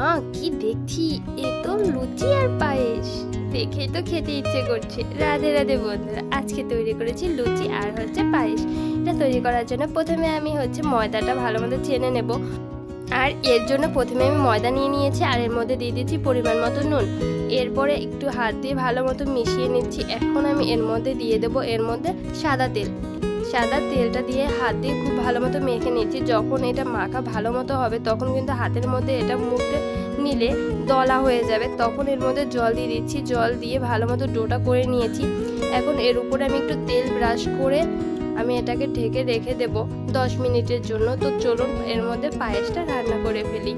মা, কি দেখছি? এ তো লুচি আর পায়েস। দেখে তো খেতে ইচ্ছে করছে। রাধে রাধে বন্ধুরা, আজকে তৈরি করেছি লুচি আর হচ্ছে পায়েস। এটা তৈরি করার জন্য প্রথমে আমি হচ্ছে ময়দাটা ভালো মতো চেনে নেব। আর এর জন্য প্রথমে আমি ময়দা নিয়ে নিয়েছি আর এর মধ্যে দিয়ে দিচ্ছি পরিমাণ মতো নুন। এরপরে একটু হাত দিয়ে ভালো মতো মিশিয়ে নিচ্ছি। এখন আমি এর মধ্যে দিয়ে দেবো এর মধ্যে সাদা তেল। সাদা তেলটা দিয়ে হাত দিয়ে খুব ভালো মতো মেখে নিচ্ছি যখন এটা মাখা ভালো মতো হবে, তখন কিন্তু হাতের মধ্যে এটা মুখে নিলে দলা হয়ে যাবে। তখন এর মধ্যে জল দিয়ে দিচ্ছি। জল দিয়ে ভালো মতো ডোটা করে নিয়েছি। এখন এর উপরে আমি একটু তেল ব্রাশ করে আমি এটাকে ঢেকে রেখে দেব দশ মিনিটের জন্য। তো চলুন, এর মধ্যে পায়েসটা রান্না করে ফেলি।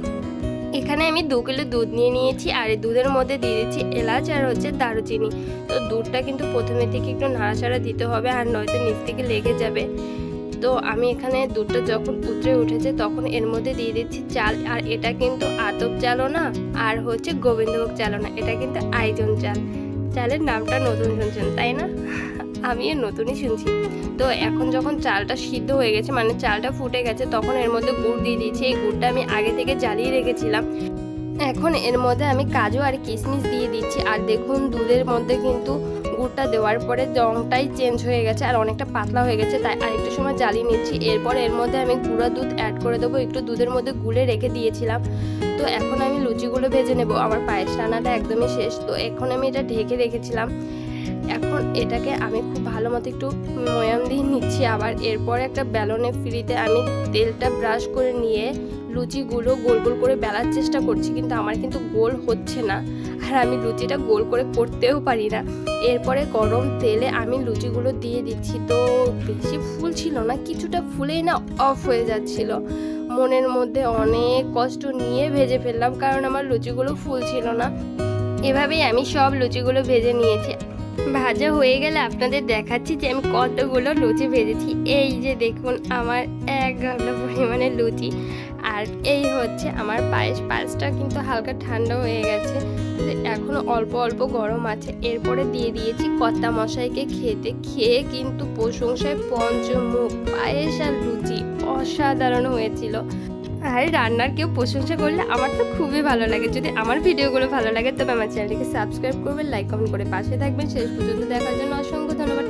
এখানে আমি দু কিলো দুধ নিয়ে নিয়েছি, আর এই দুধের মধ্যে দিয়ে দিচ্ছি এলাচ আর হচ্ছে দারুচিনি। তো দুধটা কিন্তু প্রথমে থেকে একটু নাড়াচাড়া দিতে হবে, আর নয়তো নিচ থেকে লেগে যাবে। তো আমি এখানে দুধটা যখন উতরে উঠেছে তখন এর মধ্যে দিয়ে দিচ্ছি চাল, আর এটা কিন্তু আতপ চালও না আর হচ্ছে গোবিন্দভোগ চালও না এটা কিন্তু আইজন চাল। চালের নামটা নতুন শুনছেন, তাই না? আমি নতুনই শুনছি। তো এখন যখন চালটা সিদ্ধ হয়ে গেছে মানে চালটা ফুটে গেছে, তখন এর মধ্যে গুড় দিয়ে দিয়েছি। এই গুড়টা আমি আগে থেকে জ্বালিয়ে রেখেছিলাম। এখন এর মধ্যে আমি কাজু আর কিশমিশ দিয়ে দিচ্ছি। আর দেখুন, দুধের মধ্যে কিন্তু গুড়টা দেওয়ার পরে রঙটাই চেঞ্জ হয়ে গেছে আর অনেকটা পাতলা হয়ে গেছে, তাই আরেকটু সময় জ্বালিয়ে নিচ্ছি। এরপর এর মধ্যে আমি গুঁড়া দুধ অ্যাড করে দেবো, একটু দুধের মধ্যে গুলে রেখে দিয়েছিলাম। তো এখন আমি লুচিগুলো ভেজে নেব, আমার পায়েস রান্নাটা একদমই শেষ। তো এখন আমি এটা ঢেকে রেখেছিলাম। এখন এটাকে আমি খুব ভালো মতো একটু ময়াম দিয়ে নিচ্ছি। আবার এরপর একটা ব্যালনে ফ্রিতে আমি তেলটা ব্রাশ করে নিয়ে লুচিগুলো গোল গোল করে বেলার চেষ্টা করছি, কিন্তু আমার কিন্তু গোল হচ্ছে না। আর আমি লুচিটা গোল করে করতেও পারি না। এরপরে গরম তেলে আমি লুচিগুলো দিয়ে দিচ্ছি। তো বেশি ফুল ছিল না, কিছুটা ফুলেই না অফ হয়ে যাচ্ছিল। মনের মধ্যে অনেক কষ্ট নিয়ে ভেজে ফেললাম, কারণ আমার লুচিগুলো ফুল ছিল না। এভাবেই আমি সব লুচিগুলো ভেজে নিয়েছি। ভাজা হয়ে গেলে আপনাদের দেখাচ্ছি যে আমি কতগুলো লুচি ভেজেছি। এই যে দেখুন, আমার এক গামলা পরিমাণে লুচি। আর এই হচ্ছে আমার পায়েস। পায়েসটা কিন্তু হালকা ঠান্ডা হয়ে গেছে। এখনও অল্প অল্প গরম আছে। এরপরে দিয়ে দিয়েছি কর্তা মশাইকে খেতে। খেয়ে কিন্তু প্রশংসায় পঞ্চমুখ। পায়েস আর লুচি অসাধারণ হয়েছিল। আর রান্নার কেউ প্রশংসা করলে আমার তো খুবই ভালো লাগে। যদি আমার ভিডিওগুলো ভালো লাগে, তবে আমার চ্যানেলটিকে সাবস্ক্রাইব করবেন লাইক কমেন্ট করে পাশে থাকবেন। শেষ পর্যন্ত দেখার জন্য অসংখ্য ধন্যবাদ।